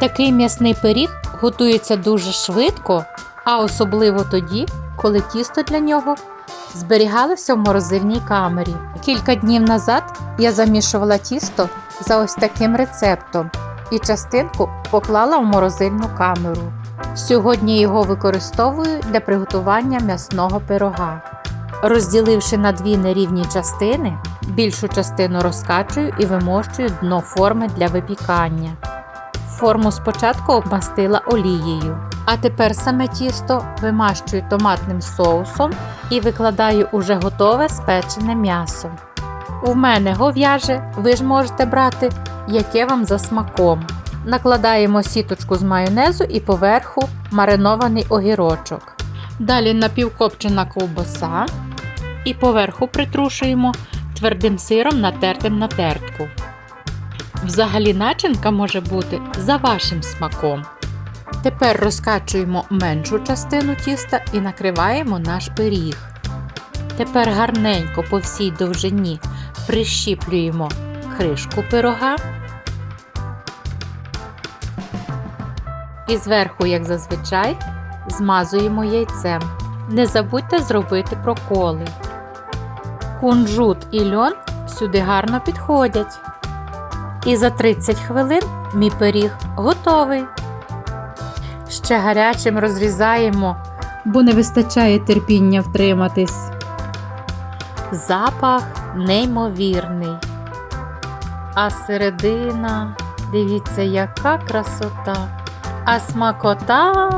Такий м'ясний пиріг готується дуже швидко, а особливо тоді, коли тісто для нього зберігалося в морозильній камері. Кілька днів назад я замішувала тісто за ось таким рецептом і частинку поклала в морозильну камеру. Сьогодні його використовую для приготування м'ясного пирога. Розділивши на дві нерівні частини, більшу частину розкачую і вимощую дно форми для випікання. Форму спочатку обмастила олією, а тепер саме тісто вимащую томатним соусом і викладаю уже готове спечене м'ясо. У мене гов'яже, ви ж можете брати, яке вам за смаком. Накладаємо сіточку з майонезу і поверху маринований огірочок. Далі напівкопчена ковбаса і поверху притрушуємо твердим сиром натертим на тертку. Взагалі начинка може бути за вашим смаком. Тепер розкачуємо меншу частину тіста і накриваємо наш пиріг. Тепер гарненько по всій довжині прищіплюємо кришку пирога. І зверху, як зазвичай, змазуємо яйцем. Не забудьте зробити проколи. Кунжут і льон сюди гарно підходять. І за 30 хвилин мій пиріг готовий. Ще гарячим розрізаємо, бо не вистачає терпіння втриматись. Запах неймовірний. А середина, дивіться, яка красота. А смакота